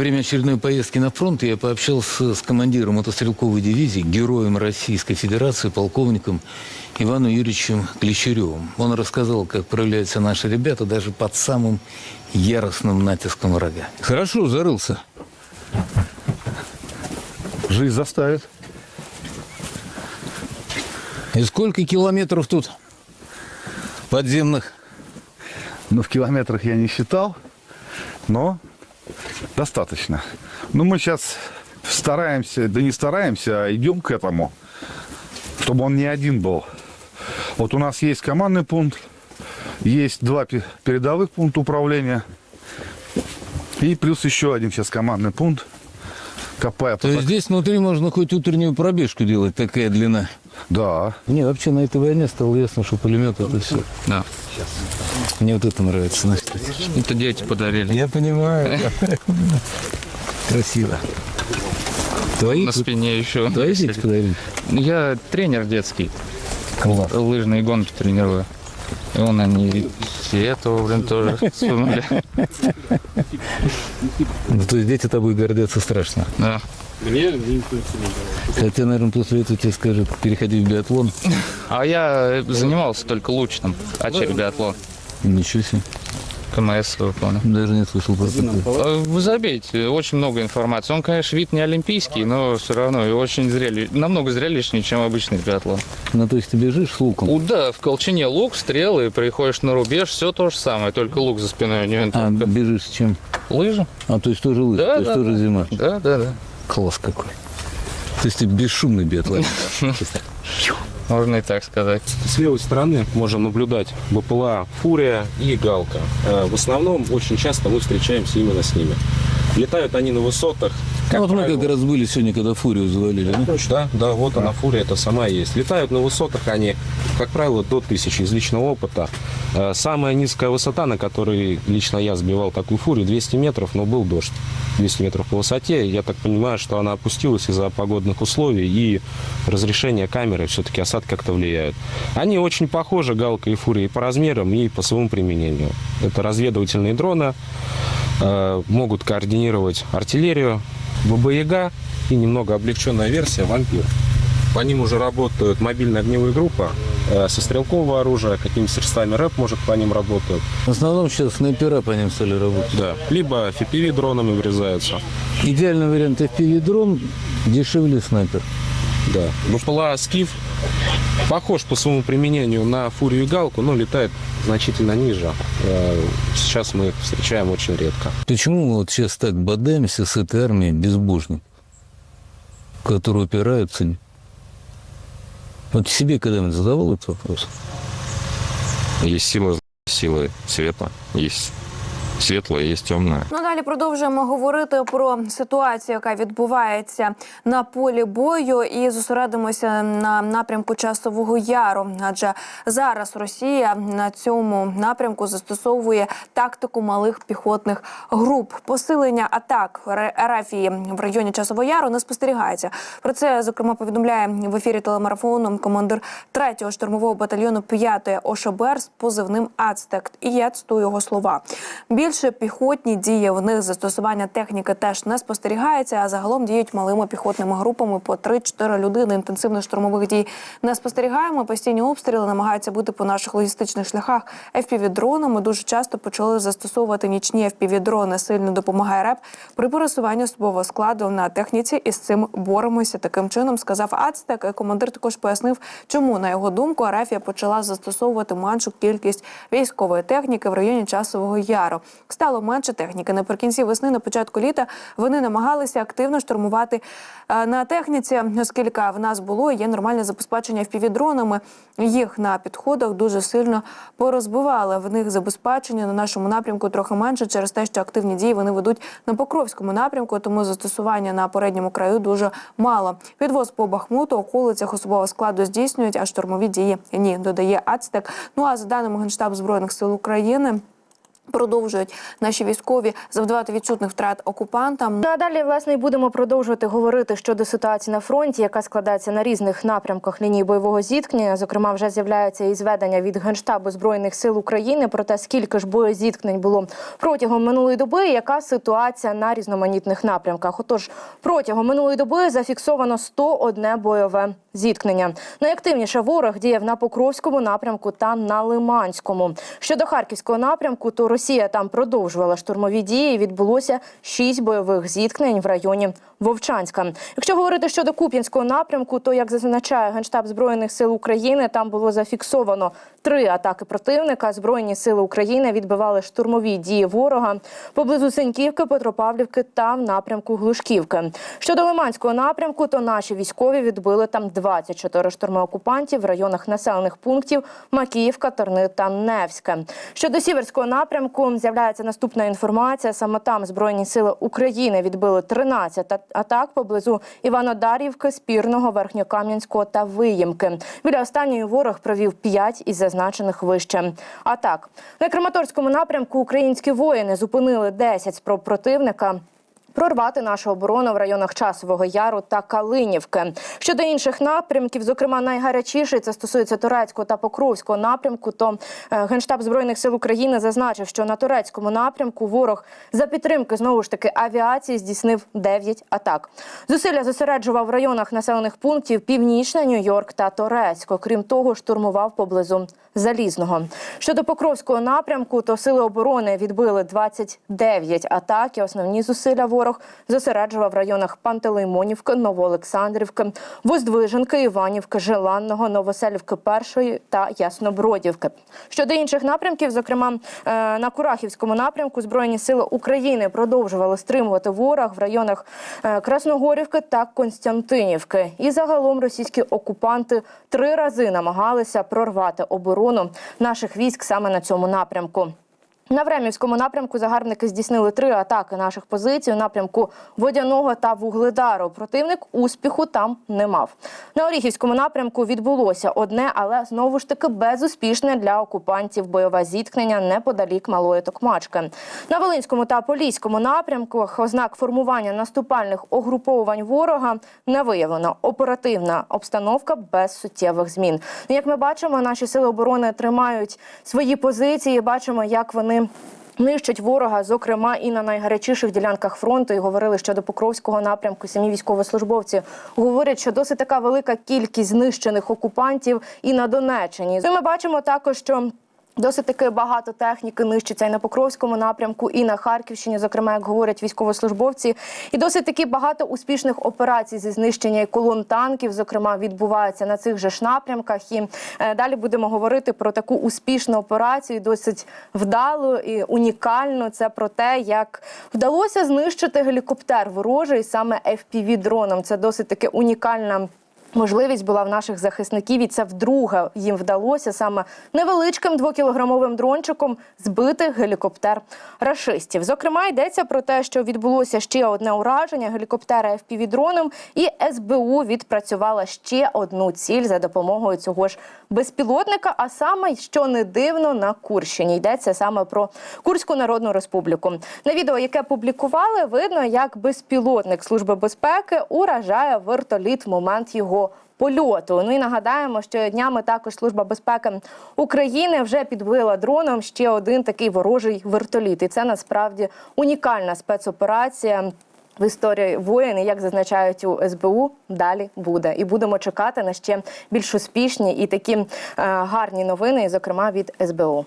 время очередной поездки на фронт я пообщался с командиром мотострелковой дивизии, героем Российской Федерации, полковником Иваном Юрьевичем Клещеревым. Он рассказал, как проявляются наши ребята даже под самым яростным натиском врага. Хорошо, зарылся. Жизнь заставит. И сколько километров тут подземных? Ну, в километрах я не считал, но достаточно. Ну, мы сейчас стараемся, да не стараемся, а идем к этому, чтобы он не один был. Вот у нас есть командный пункт, есть два пе- передовых пункта управления, и плюс еще один сейчас командный пункт. Копая То есть здесь внутри можно хоть утреннюю пробежку делать, такая длина. Да. Мне вообще на этой войне стало ясно, что пулемет это все. Да. Мне вот это нравится. Это дети подарили. Я понимаю. Красиво. Твои, На спине еще. твои дети подарили? Я тренер детский. Класс. Лыжные гонки тренирую. И он они и этого, блин, тоже сунули. Ну, то есть дети тобой гордятся страшно. Да. Хотя, наверное, после этого тебе скажут, переходи в биатлон. А я занимался только лучным. А че биатлон? Ничего себе. КМС выполнил. Даже не слышал про такое. Э, Вы забейте, очень много информации. Он, конечно, вид не олимпийский, но все равно и очень зрели... намного зрелищнее, чем обычный биатлон. Ну, то есть ты бежишь с луком, У, да, в колчине лук, стрелы, приходишь на рубеж, все то же самое, только лук за спиной у него. а бежишь с чем? Лыжи? А, то есть тоже лыжи, Да, то есть да, тоже да. зима. Да, да, да. Класс какой. То есть ты бесшумный биатлон. Можно и так сказать. С левой стороны можем наблюдать БПЛА «Фурия» и «Галка». Э, В основном очень часто мы встречаемся именно с ними. Летают они на высотах. Ну, вот мы правило, как раз были сегодня, когда фурию завалили, да? Да, да, вот она, фурия, это сама есть. Летают на высотах они, как правило, до тысячи из личного опыта. Э, Самая низкая высота, на которой лично я сбивал такую фурию, 200 метров, но был дождь. 200 метров по высоте. Я так понимаю, что она опустилась из-за погодных условий и разрешение камеры, все-таки осад как-то влияют. Они очень похожи, галка и фурия, и по размерам, и по своему применению. Это разведывательные дроны, э, могут координировать артиллерию, ББ-Яга и немного облегченная версия «Вампир». По ним уже работают мобильная огневая группа э, со стрелкового оружия, какими-то средствами рэп, может, по ним работают. В основном сейчас снайпера по ним стали работать. Да. Либо FPV-дронами врезаются. Идеальный вариант FPV-дрон, дешевле снайпер. Да. БПЛА «Скиф» похож по своему применению на «Фурию» и «Галку», но летает значительно ниже. Э, Сейчас мы их встречаем очень редко. Почему мы вот сейчас так бодаемся с этой армией безбожной, которые упираются? Вот себе когда-нибудь задавал этот вопрос? Есть сила, силы света, есть светлое, есть темное. Ну далі продовжуємо говорити про ситуацію, яка відбувається на полі бою, і зосередимося на напрямку часового яру. Адже зараз Росія на цьому напрямку застосовує тактику малих піхотних груп. Посилення атак Арафії в районі часового яру не спостерігається. Про це зокрема повідомляє в ефірі телемарафону командир 3-го штурмового батальйону 5-ї ОШБР з позивним Ацтек. І я цитую його слова. Більше піхотні дії в них застосування техніки теж не спостерігається, а загалом діють малими піхотними групами по 3-4 людини. Інтенсивних штурмових дій не спостерігаємо. Постійні обстріли намагаються бути по наших логістичних шляхах FPV-дронами. Дуже часто почали застосовувати нічні FPV-дрони. Сильно допомагає РЕП при пересуванні особового складу на техніці. І з цим боремося. Таким чином сказав Ацтек. Командир також пояснив, чому на його думку Арафія почала застосовувати меншу кількість військової техніки в районі часового яру. Стало менше техніки. Наприкінці весни, на початку літа, вони намагалися активно штурмувати е, на техніці, оскільки в нас було є нормальне забезпечення FPV-дронами. Їх на підходах дуже сильно порозбивали. В них забезпечення на нашому напрямку трохи менше через те, що активні дії вони ведуть на Покровському напрямку, тому застосування на передньому краю дуже мало. Підвоз по Бахмуту, околицях особового складу здійснюють, а штурмові дії ні, додає Ацтек. Ну а за даними Генштабу збройних сил України. Продовжують наші військові завдавати відчутних втрат окупантам. Ну, а далі, власне, і будемо продовжувати говорити щодо ситуації на фронті, яка складається на різних напрямках лінії бойового зіткнення. Зокрема, вже з'являється і зведення від Генштабу Збройних сил України про те, скільки ж боєзіткнень було протягом минулої доби, і яка ситуація на різноманітних напрямках. Отож, протягом минулої доби зафіксовано 101 бойове зіткнення. Найактивніше ворог діяв на Покровському напрямку та на Лиманському. Щодо харківського напрямку, то Росія там продовжувала штурмові дії. Відбулося шість бойових зіткнень в районі Вовчанська. Якщо говорити щодо Куп'янського напрямку, то як зазначає Генштаб збройних сил України, там було зафіксовано три атаки противника. Збройні сили України відбивали штурмові дії ворога поблизу Синьківки, Петропавлівки та в напрямку Глушківки. Щодо Лиманського напрямку, то наші військові відбили там 24 штурми окупантів в районах населених пунктів Макіївка, Терни та Невське. Щодо сіверського напрямку з'являється наступна інформація. Саме там збройні сили України відбили 13 атак поблизу Іванодарівки, Спірного, Верхньокам'янського та Виїмки. Біля останньої ворог провів 5 із зазначених вище атак. На Краматорському напрямку українські воїни зупинили 10 спроб противника. Прорвати нашу оборону в районах Часового Яру та Калинівки. Щодо інших напрямків, зокрема найгарячіший, це стосується турецького та покровського напрямку. То е, генштаб збройних сил України зазначив, що на турецькому напрямку ворог за підтримки знову ж таки авіації здійснив 9 атак. Зусилля зосереджував в районах населених пунктів Північне, Нью-Йорк та Торецько. Крім того, штурмував поблизу Залізного. Щодо Покровського напрямку, то сили оборони відбили 29 атак. І основні зусилля ворог зосереджував в районах Пантелеймонівки, Новоолександрівки, Воздвиженки, Іванівки, Желанного, Новоселівки Першої та Яснобродівки. Щодо інших напрямків, зокрема е, на Курахівському напрямку, збройні сили України продовжували стримувати ворог в районах е, Красногорівки та Константинівки. І загалом російські окупанти три рази намагалися прорвати оборону наших військ саме на цьому напрямку. На Времівському напрямку загарбники здійснили три атаки наших позицій у напрямку Водяного та Вугледару. Противник успіху там не мав. На Оріхівському напрямку відбулося одне, але знову ж таки безуспішне для окупантів бойове зіткнення неподалік Малої Токмачки. На Волинському та Поліському напрямках ознак формування наступальних угруповувань ворога не виявлено. Оперативна обстановка без суттєвих змін. Як ми бачимо, наші сили оборони тримають свої позиції. Бачимо, як вони. Нищать ворога, зокрема і на найгарячіших ділянках фронту. І говорили, що до Покровського напрямку самі військовослужбовці говорять, що досить така велика кількість знищених окупантів і на Донеччині. Ми бачимо також, що Досить таки багато техніки нищиться і на Покровському напрямку, і на Харківщині, зокрема, як говорять військовослужбовці, і досить таки багато успішних операцій зі знищення колон танків, зокрема, відбувається на цих же ж напрямках. І е, далі будемо говорити про таку успішну операцію, досить вдалу і унікальну. Це про те, як вдалося знищити гелікоптер ворожий саме fpv дроном. Це досить таки унікальна. Можливість була в наших захисників, і це вдруге їм вдалося саме невеличким двокілограмовим дрончиком збити гелікоптер рашистів. Зокрема, йдеться про те, що відбулося ще одне ураження гелікоптера fpv дроном і СБУ відпрацювала ще одну ціль за допомогою цього ж безпілотника. А саме, що не дивно, на Курщині йдеться саме про Курську Народну Республіку. На відео, яке публікували, видно, як безпілотник Служби безпеки уражає вертоліт в момент його польоту. Ну і нагадаємо, що днями також служба безпеки України вже підбила дроном ще один такий ворожий вертоліт. І це насправді унікальна спецоперація. В історії воїн, і як зазначають у СБУ, далі буде. І будемо чекати на ще більш успішні і такі е, гарні новини, зокрема від СБУ.